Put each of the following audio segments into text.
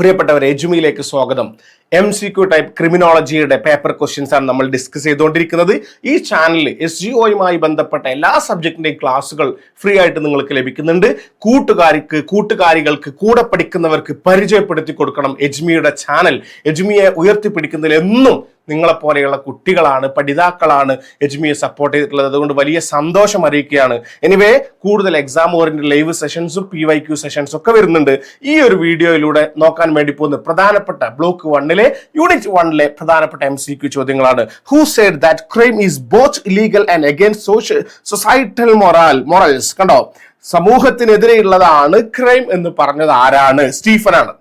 പ്രിയപ്പെട്ടവർ എജുമിയിലേക്ക് സ്വാഗതം. എം സി ക്യു ടൈപ്പ് ക്രിമിനോളജിയുടെ പേപ്പർ ക്വസ്റ്റ്യൻസ് ആണ് നമ്മൾ ഡിസ്കസ് ചെയ്തുകൊണ്ടിരിക്കുന്നത്. ഈ ചാനലിൽ എസ് ജി ഒയുമായി ബന്ധപ്പെട്ട എല്ലാ സബ്ജക്റ്റിന്റെയും ക്ലാസ്സുകൾ ഫ്രീ ആയിട്ട് നിങ്ങൾക്ക് ലഭിക്കുന്നുണ്ട്. കൂട്ടുകാരിക്ക് കൂട്ടുകാരികൾക്ക് കൂടെ പഠിക്കുന്നവർക്ക് പരിചയപ്പെടുത്തി കൊടുക്കണം എജ്മിയുടെ ചാനൽ എജ്മിയെ ഉയർത്തിപ്പിടിക്കുന്നതിൽ എന്നും നിങ്ങളെപ്പോലെയുള്ള കുട്ടികളാണ് പഠിതാക്കളാണ് എജ്മിയെ സപ്പോർട്ട് ചെയ്തിട്ടുള്ളത്. അതുകൊണ്ട് വലിയ സന്തോഷം അറിയിക്കുകയാണ്. എനിവേ കൂടുതൽ എക്സാം ഓറിയന്റഡ് ലൈവ് സെഷൻസും പി വൈ ക്യു സെഷൻസും ഒക്കെ വരുന്നുണ്ട്. ഈ ഒരു വീഡിയോയിലൂടെ നോക്കാൻ വേണ്ടി പോകുന്ന പ്രധാനപ്പെട്ട ബ്ലോക്ക് വണ്ണിലെ യൂണിറ്റ് വണ്ണിലെ പ്രധാനപ്പെട്ട എം സി ക്യു ചോദ്യങ്ങളാണ്. Who said that crime is both illegal and against social societal moral morals കണ്ടോ? സമൂഹത്തിനെതിരെയുള്ളതാണ് ക്രൈം എന്ന് പറഞ്ഞത് ആരാണ്? സ്റ്റീഫനാണ്.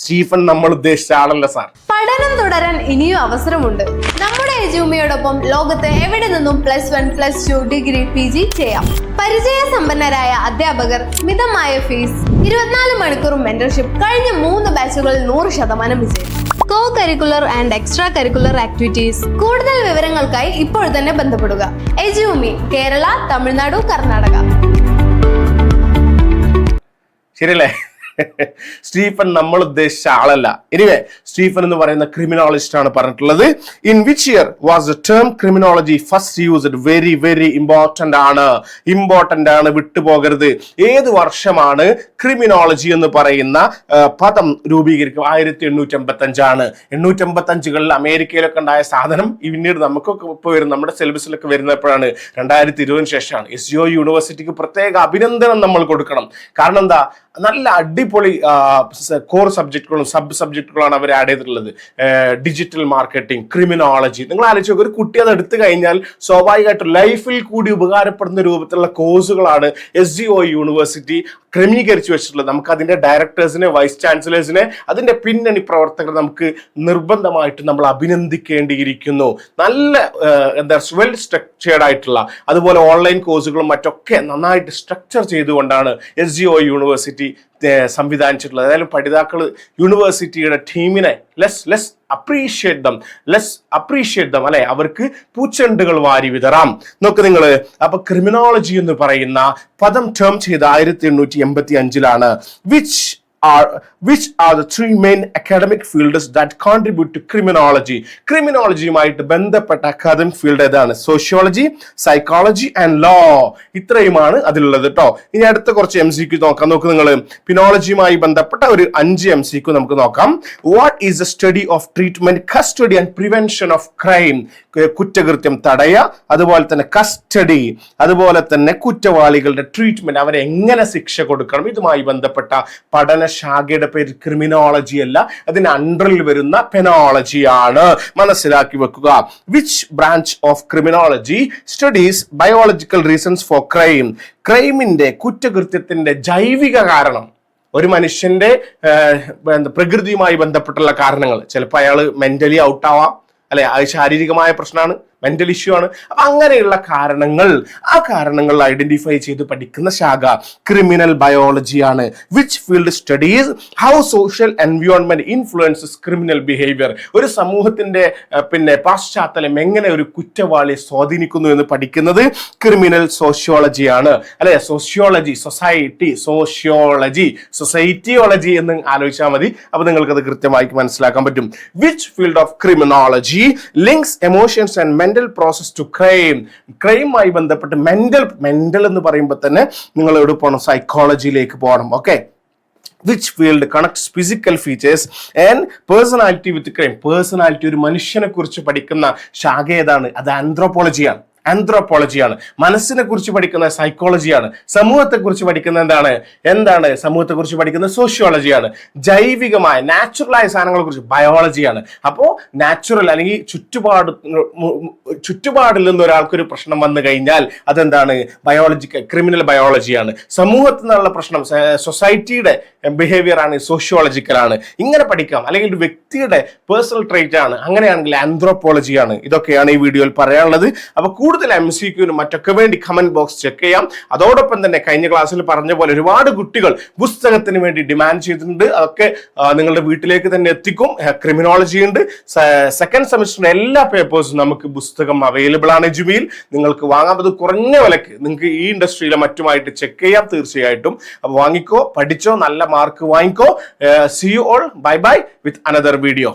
സ്റ്റീഫൻ നമ്മൾ ഉദ്ദേശിച്ച ആളല്ല സാർ. പഠനം തുടരാൻ ഇനിയും അവസരമുണ്ട്. നമ്മുടെ എജൂമിയോടൊപ്പം ലോകത്ത് എവിടെ നിന്നും plus one plus two degree P G ചെയ്യാം. പരിചയസമ്പന്നരായ അധ്യാപകർ മിതമായ ഫീസ് ഇരുപത്തിനാല് മണിക്കൂർ മെന്റർഷിപ്പ് കഴിഞ്ഞ മൂന്ന് ബാച്ചുകളിൽ നൂറ് ശതമാനം വിജയം. Co curricular and extra curricular activities കൂടുതൽ വിവരങ്ങൾക്കായി ഇപ്പോൾ തന്നെ ബന്ധപ്പെടുക. എജുമി കേരള തമിഴ്നാടു കർണാടക. ശരിയല്ലേ? സ്റ്റീഫൻ നമ്മൾ ഉദ്ദേശിച്ച ആളല്ല. എനിവേ സ്റ്റീഫൻ എന്ന് പറയുന്ന ക്രിമിനോളജിസ്റ്റ് ആണ് പറഞ്ഞിട്ടുള്ളത്. In which year was term criminology first used very very important ആണ്. ഇമ്പോർട്ടന്റ് ആണ് വിട്ടുപോകരുത്. ഏത് വർഷമാണ് ക്രിമിനോളജി എന്ന് പറയുന്ന പദം രൂപീകരിക്കും ആയിരത്തി എണ്ണൂറ്റി അമ്പത്തി അഞ്ചാണ് എണ്ണൂറ്റി അമ്പത്തി അഞ്ചുകളിൽ അമേരിക്കയിലൊക്കെ ഉണ്ടായ സാധനം പിന്നീട് നമുക്കൊക്കെ ഇപ്പോൾ വരും. നമ്മുടെ സിലബസിലൊക്കെ വരുന്നപ്പോഴാണ്. രണ്ടായിരത്തി ഇരുപതിന് ശേഷമാണ് എസ് യു യൂണിവേഴ്സിറ്റിക്ക് പ്രത്യേക അഭിനന്ദനം നമ്മൾ കൊടുക്കണം. കാരണം എന്താ? നല്ല അടിപൊളി കോർ സബ്ജക്റ്റുകളും സബ് സബ്ജക്റ്റുകളാണ് അവർ ആഡ് ചെയ്തിട്ടുള്ളത്. ഡിജിറ്റൽ മാർക്കറ്റിംഗ് ക്രിമിനോളജി നിങ്ങൾ ആലോചിച്ച് നോക്കുക ഒരു കുട്ടി അത് എടുത്തു കഴിഞ്ഞാൽ സ്വാഭാവികമായിട്ടും ലൈഫിൽ കൂടി ഉപകാരപ്പെടുന്ന രൂപത്തിലുള്ള കോഴ്സുകളാണ് എസ് ജി ഒ യൂണിവേഴ്സിറ്റി ക്രമീകരിച്ചു വെച്ചിട്ടുള്ളത്. നമുക്ക് അതിന്റെ ഡയറക്ടേഴ്സിനെ വൈസ് ചാൻസലേഴ്സിനെ അതിന്റെ പിന്നണി പ്രവർത്തകർ നമുക്ക് നിർബന്ധമായിട്ട് നമ്മൾ അഭിനന്ദിക്കേണ്ടിയിരിക്കുന്നു. നല്ല എന്താ വെൽ സ്ട്രക്ചേർഡ് ആയിട്ടുള്ള അതുപോലെ ഓൺലൈൻ കോഴ്സുകളും മറ്റൊക്കെ നന്നായിട്ട് സ്ട്രക്ചർ ചെയ്തുകൊണ്ടാണ് S G O university uh, സംവിധാനിച്ചിട്ടുള്ളത്. ഏതായാലും പഠിതാക്കൾ യൂണിവേഴ്സിറ്റിയുടെ ടീമിനെ less less appreciate them less appreciate them അല്ലെ? അവർക്ക് പൂച്ചെണ്ടുകൾ വാരി വിതറാം. നോക്ക് നിങ്ങൾ അപ്പൊ ക്രിമിനോളജി എന്ന് പറയുന്ന പദം ടേം ചെയ്ത് ആയിരത്തി എണ്ണൂറ്റി എൺപത്തി അഞ്ചിലാണ് which are which are the three main academic fields that contribute to criminology. ക്രിമിനോളജിയുമായിട്ട് ബന്ധപ്പെട്ട അക്കാദമിക് ഫീൽഡ് ഏതാണ്? സോഷ്യോളജി സൈക്കോളജി ആൻഡ് ലോ ഇത്രയുമാണ് അതിലുള്ളത് കേട്ടോ ഇനി അടുത്ത കുറച്ച് എം സി ക്യു നോക്കാം. നോക്ക് നിങ്ങൾ പിനോളജിയുമായി ബന്ധപ്പെട്ട ഒരു അഞ്ച് എം സി ക്യു നമുക്ക് നോക്കാം. What is the study of treatment custody and prevention of crime കുറ്റകൃത്യം തടയുക അതുപോലെ തന്നെ കസ്റ്റഡി അതുപോലെ തന്നെ കുറ്റവാളികളുടെ ട്രീറ്റ്മെന്റ് അവരെ എങ്ങനെ ശിക്ഷ കൊടുക്കണം? ഇതുമായി ബന്ധപ്പെട്ട പഠനശാഖയുടെ പേര് ക്രിമിനോളജി അല്ല അതിന് അണ്ടറിൽ വരുന്ന പെനോളജിയാണ് മനസ്സിലാക്കി വെക്കുക. Which branch of criminology studies biological reasons for crime ക്രൈമിന്റെ കുറ്റകൃത്യത്തിന്റെ ജൈവിക കാരണം. ഒരു മനുഷ്യന്റെ പ്രകൃതിയുമായി ബന്ധപ്പെട്ടുള്ള കാരണങ്ങൾ. ചിലപ്പോൾ അയാൾ മെന്റലി ഔട്ടാവാം അല്ലെ അത് ശാരീരികമായ പ്രശ്നമാണ്. മെന്റൽ ഇഷ്യൂ ആണ്. അപ്പൊ അങ്ങനെയുള്ള കാരണങ്ങൾ ആ കാരണങ്ങൾ ഐഡന്റിഫൈ ചെയ്ത് പഠിക്കുന്ന ശാഖ ക്രിമിനൽ ബയോളജി ആണ്. Which field studies how social environment influences criminal behaviour ഒരു സമൂഹത്തിന്റെ പിന്നെ പാശ്ചാത്തലം എങ്ങനെ ഒരു കുറ്റവാളിയെ സ്വാധീനിക്കുന്നു എന്ന് പഠിക്കുന്നത് ക്രിമിനൽ സോഷ്യോളജി ആണ്. അല്ലെ? സോഷ്യോളജി സൊസൈറ്റി സോഷ്യോളജി സൊസൈറ്റിയോളജി എന്ന് ആലോചിച്ചാൽ മതി. അപ്പൊ നിങ്ങൾക്ക് അത് കൃത്യമായി മനസ്സിലാക്കാൻ പറ്റും. Which field of criminology links emotions and mental process to crime ക്രൈമായി ബന്ധപ്പെട്ട് മെന്റൽ മെന്റൽ എന്ന് പറയുമ്പോൾ തന്നെ നിങ്ങൾ എവിടെ പോകണം സൈക്കോളജിയിലേക്ക് പോകണം. Okay which field connects physical features and personality with crime personality ഒരു മനുഷ്യനെ കുറിച്ച് പഠിക്കുന്ന ശാഖ ഏതാണ്? അത് ആന്ത്രോപോളജിയാണ് ആന്ത്രോപോളജിയാണ് മനസ്സിനെ കുറിച്ച് പഠിക്കുന്ന സൈക്കോളജിയാണ് സമൂഹത്തെ കുറിച്ച് പഠിക്കുന്ന എന്താണ്? എന്താണ് സമൂഹത്തെ കുറിച്ച് പഠിക്കുന്ന സോഷ്യോളജിയാണ് ജൈവികമായ നാച്ചുറലായ സാധനങ്ങളെ കുറിച്ച് ബയോളജിയാണ് അപ്പോൾ നാച്ചുറൽ അല്ലെങ്കിൽ ചുറ്റുപാട് ചുറ്റുപാടിൽ നിന്ന് ഒരാൾക്കൊരു പ്രശ്നം വന്നു കഴിഞ്ഞാൽ അതെന്താണ്? ബയോളജിക്കൽ ക്രിമിനൽ ബയോളജിയാണ് സമൂഹത്തിൽ നിന്നുള്ള പ്രശ്നം സൊസൈറ്റിയുടെ ബിഹേവിയർ ആണ് സോഷ്യോളജിക്കലാണ് ഇങ്ങനെ പഠിക്കാം. അല്ലെങ്കിൽ ഒരു വ്യക്തിയുടെ പേഴ്സണൽ ട്രേറ്റ് ആണ്. അങ്ങനെയാണെങ്കിൽ ആന്ത്രോപോളജിയാണ് ഇതൊക്കെയാണ് ഈ വീഡിയോയിൽ പറയാനുള്ളത്. അപ്പോൾ കൂടുതൽ കൂടുതൽ എം സി ക്യൂവിന് മറ്റൊക്കെ വേണ്ടി കമന്റ് ബോക്സ് ചെക്ക് ചെയ്യാം. അതോടൊപ്പം തന്നെ കഴിഞ്ഞ ക്ലാസ്സിൽ പറഞ്ഞ പോലെ ഒരുപാട് കുട്ടികൾ പുസ്തകത്തിന് വേണ്ടി ഡിമാൻഡ് ചെയ്തിട്ടുണ്ട്. അതൊക്കെ നിങ്ങളുടെ വീട്ടിലേക്ക് തന്നെ എത്തിക്കും. ക്രിമിനോളജി ഉണ്ട്. സെക്കൻഡ് സെമിസ്റ്ററിന്റെ എല്ലാ പേപ്പേഴ്സും നമുക്ക് പുസ്തകം അവൈലബിൾ ആണ് ജുമിയിൽ. നിങ്ങൾക്ക് വാങ്ങാം. അത് കുറഞ്ഞ വിലക്ക് നിങ്ങൾക്ക് ഈ ഇൻഡസ്ട്രിയിലെ മറ്റുമായിട്ട് ചെക്ക് ചെയ്യാം തീർച്ചയായിട്ടും. അപ്പോൾ വാങ്ങിക്കോ പഠിച്ചോ നല്ല മാർക്ക് വാങ്ങിക്കോ. See you all bye bye with another video